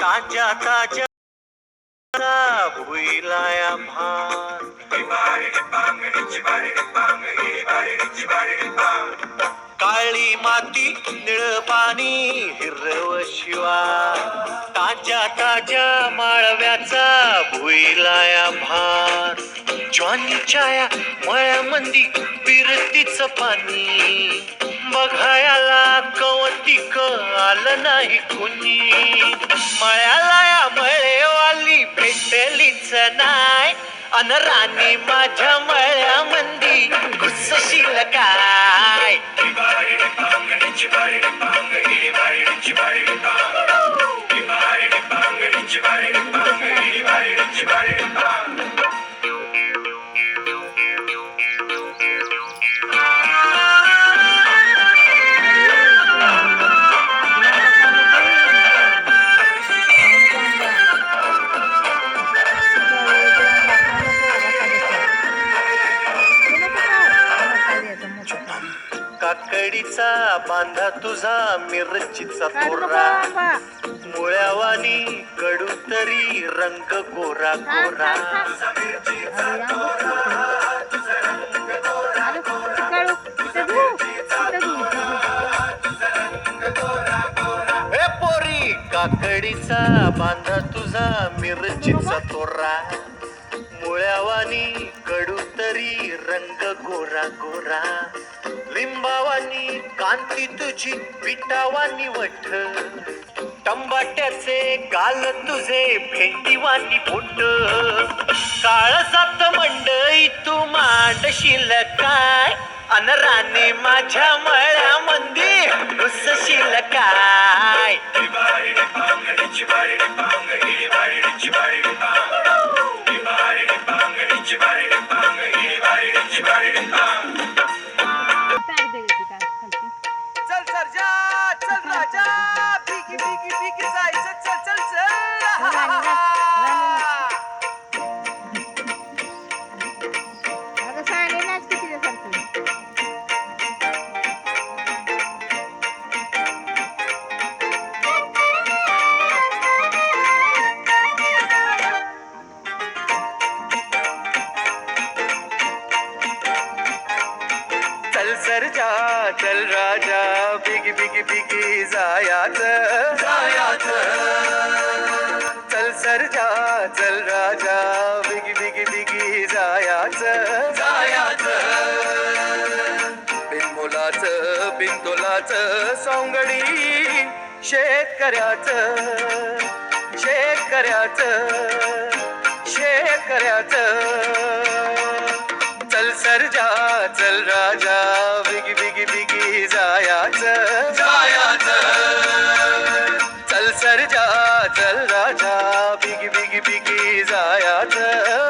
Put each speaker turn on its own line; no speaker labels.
ताज्या ताज्या भुईलाया भात काळी माती निळ पाणी हिरव शिवा. ताज्या ताज्या माळव्याचा भुईलाया भात जॉनी छाया मळ्यामंदी पिरतीच पाणी बघायला कवतिक आलं नाही कुणी मळ्याला या मळेवाली भेटलीच नाही अन राणी माझ्या मळ्यामंदी घुसशील काय काकडीचा बांधा तुझा मिरचीचा तोरा मुळ्यावानी कडू तरी रंग गोरा गोरा. हे पोरी काकडीचा बांधा तुझा मिरचीचा तोरा मुळ्यावानी कडू तरी रंग गोरा गोरा. लिंबावानी कांती तुझी पिटावानी वठ. टंबाट्याचे गाल तुझे भेंडीवानी बोट. काळ जात मंडई तू मांडशील काय? अन माझ्या मळ्यामंदी घुसशील काय?
चल सर्जा चल राजा बिगी बिगी बिगी जायाच. जायाच. चल सर्जा चल राजा बिगी बिगी बिगी जायाच. जायाच. बिनमुलाच बिनतोलाच सौंगडी शेतकऱ्याच. शेतकऱ्याच शेतकऱ्याच. सर जा चल राजा बिगी बिगी बिगी चल जाया चल जा चल राजा बिगी बिगी बिगी चल